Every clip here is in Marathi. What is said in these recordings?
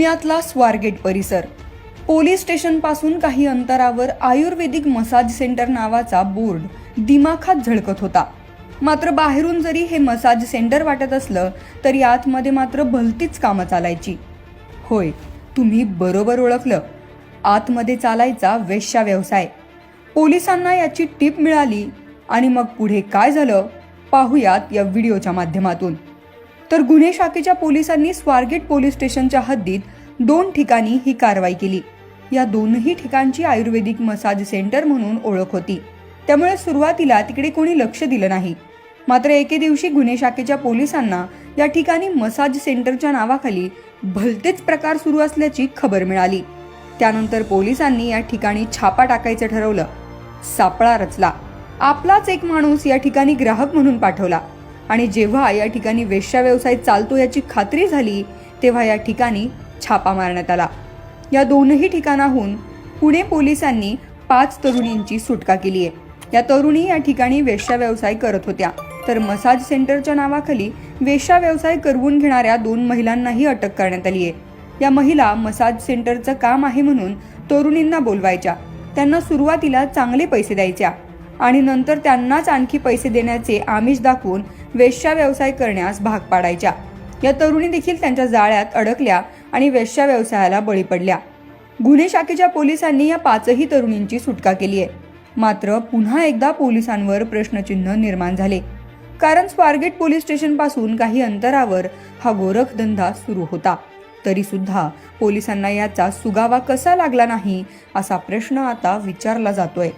पुण्यातला स्वारगेट परिसर. पोलीस स्टेशनपासून काही अंतरावर आयुर्वेदिक मसाज सेंटर नावाचा बोर्ड दिमाखात झळकत होता. मात्र बाहेरून जरी हे मसाज सेंटर वाटत असलं तरी आतमध्ये मात्र भलतीच कामं चालायची. होय तुम्ही बरोबर ओळखलं. आतमध्ये चालायचा वेश्या व्यवसाय. पोलिसांना याची टीप मिळाली आणि मग पुढे काय झालं? पाहुयात या व्हिडिओच्या माध्यमातून. तर गुन्हे शाखेच्या पोलिसांनी स्वारगेट पोलीस स्टेशनच्या हद्दीत दोन ठिकाणी ही कारवाई केली. या दोनही ठिकाणची आयुर्वेदिक मसाज सेंटर म्हणून ओळख होती. त्यामुळे सुरुवातीला तिकडे कोणी लक्ष दिलं नाही. मात्र एके दिवशी गुन्हे शाखेच्या पोलिसांना या ठिकाणी मसाज सेंटरच्या नावाखाली भलतेच प्रकार सुरू असल्याची खबर मिळाली. त्यानंतर पोलिसांनी या ठिकाणी छापा टाकायचं ठरवलं. सापळा रचला. आपलाच एक माणूस या ठिकाणी ग्राहक म्हणून पाठवला. आणि जेव्हा या ठिकाणी वेश्या व्यवसाय चालतो याची खात्री झाली तेव्हा या ठिकाणी छापा मारण्यात आला. या दोनही ठिकाणाहून पुणे पोलिसांनी पाच तरुणींची सुटका केली आहे. या तरुणी या ठिकाणी वेश्या व्यवसाय करत होत्या. तर मसाज सेंटरच्या नावाखाली वेश्या व्यवसाय करवून घेणाऱ्या दोन महिलांनाही अटक करण्यात आली आहे. या महिला मसाज सेंटरचं काम आहे म्हणून तरुणींना बोलवायच्या. त्यांना सुरुवातीला चांगले पैसे द्यायच्या आणि नंतर त्यांनाच आणखी पैसे देण्याचे आमिष दाखवून वेश्या व्यवसाय करण्यास भाग पाडायच्या. या तरुणी देखील त्यांच्या जाळ्यात अडकल्या आणि वेश्या व्यवसायाला बळी पडल्या. गुन्हे शाखेच्या पोलिसांनी या पाचही तरुणींची सुटका केली आहे. मात्र पुन्हा एकदा पोलिसांवर प्रश्नचिन्ह निर्माण झाले. कारण स्वारगेट पोलीस स्टेशनपासून काही अंतरावर हा गोरखधंदा सुरू होता. तरी सुद्धा पोलिसांना याचा सुगावा कसा लागला नाही असा प्रश्न आता विचारला जातोय.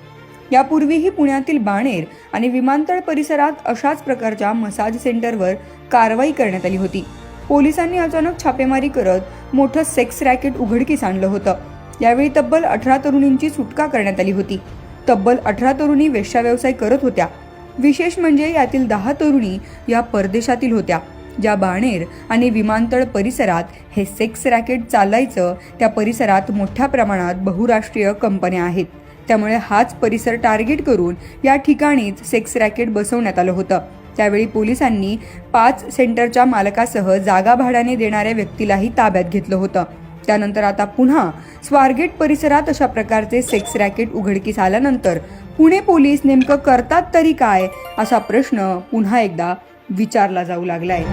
यापूर्वीही पुण्यातील बाणेर आणि विमानतळ परिसरात अशाच प्रकारच्या मसाज सेंटरवर कारवाई करण्यात आली होती. पोलिसांनी अचानक छापेमारी करत मोठं सेक्स रॅकेट उघडकीस आणलं होतं. यावेळी तब्बल अठरा तरुणींची सुटका करण्यात आली होती. तब्बल अठरा तरुणी वेश्या व्यवसाय करत होत्या. विशेष म्हणजे यातील दहा तरुणी या परदेशातील होत्या. ज्या बाणेर आणि विमानतळ परिसरात हे सेक्स रॅकेट चालायचं त्या परिसरात मोठ्या प्रमाणात बहुराष्ट्रीय कंपन्या आहेत. त्यामुळे हाच परिसर टार्गेट करून या ठिकाणीच सेक्स रॅकेट बसवण्यात आलं होतं. त्यावेळी पोलिसांनी पाच सेंटरच्या मालकासह जागा भाड्याने देणाऱ्या व्यक्तीलाही ताब्यात घेतलं होतं. त्यानंतर आता पुन्हा स्वारगेट परिसरात अशा प्रकारचे सेक्स रॅकेट उघडकीस आल्यानंतर पुणे पोलीस नेमकं करतात तरी काय असा प्रश्न पुन्हा एकदा विचारला जाऊ लागलाय.